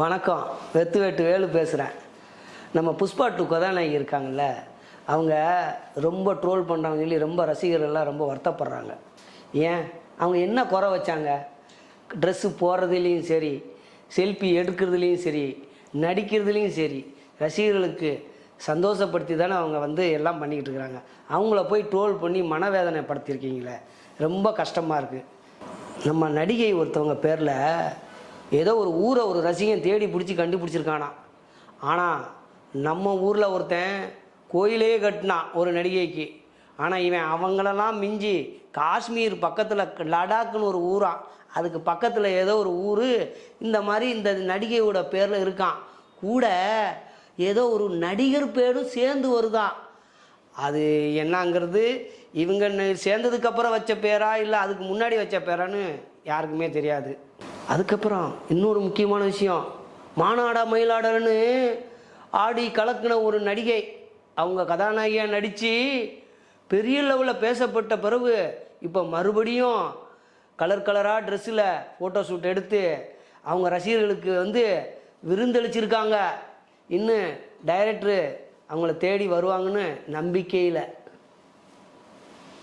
வணக்கம். வெத்து வெட்டு வேலு பேசுகிறேன் நம்ம புஷ்பா டூ கதாநாயகி இருக்காங்கல்ல அவங்க ரொம்ப ட்ரோல் பண்ணுறாங்கன்னு சொல்லி ரொம்ப ரசிகர்கள்லாம் ரொம்ப வருத்தப்படுறாங்க. ஏன்? அவங்க என்ன குறை வச்சாங்க? ட்ரெஸ்ஸு போடுறதுலேயும் சரி செல்ஃபி எடுக்கிறதுலேயும் சரி நடிக்கிறதுலேயும் சரி ரசிகர்களுக்கு சந்தோஷப்படுத்தி தானே அவங்க வந்து எல்லாம் பண்ணிக்கிட்டு இருக்கிறாங்க அவங்கள போய் ட்ரோல் பண்ணி மனவேதனைப்படுத்தியிருக்கீங்களே. ரொம்ப கஷ்டமாக இருக்குது நம்ம நடிகை ஒருத்தவங்க பேரில் ஏதோ ஒரு ஊரை ஒரு ரசிகன் தேடி பிடிச்சி கண்டுபிடிச்சிருக்கானா. ஆனால் நம்ம ஊரில் ஒருத்தன் கோயிலே கட்டினான் ஒரு நடிகைக்கு. ஆனால் இவன் அவங்களெல்லாம் மிஞ்சி காஷ்மீர் பக்கத்தில் லடாக்னு ஒரு ஊரான் அதுக்கு பக்கத்தில் ஏதோ ஒரு ஊர். இந்த மாதிரி இந்த நடிகையோட பேரில் இருக்கான். கூட ஏதோ ஒரு நடிகர் பேரும் சேர்ந்து வருதான் அது என்னங்கிறது இவங்க சேர்ந்ததுக்கப்புறம் வச்ச பேரா இல்லை அதுக்கு முன்னாடி வச்ச பேரான்னு யாருக்குமே தெரியாது. அதுக்கப்புறம் இன்னொரு முக்கியமான விஷயம். மானாடா மயிலாடன்னு ஆடி கலக்கின ஒரு நடிகை அவங்க கதாநாயகியாக நடித்து பெரிய லெவலில் பேசப்பட்ட பிறகு இப்போ மறுபடியும் கலர் கலராக ட்ரெஸ்ஸில் ஃபோட்டோ ஷூட் எடுத்து அவங்க ரசிகர்களுக்கு வந்து விருந்தளிச்சிருக்காங்க. இன்னும் டைரக்டரு அவங்கள தேடி வருவாங்கன்னு நம்பிக்கையில்.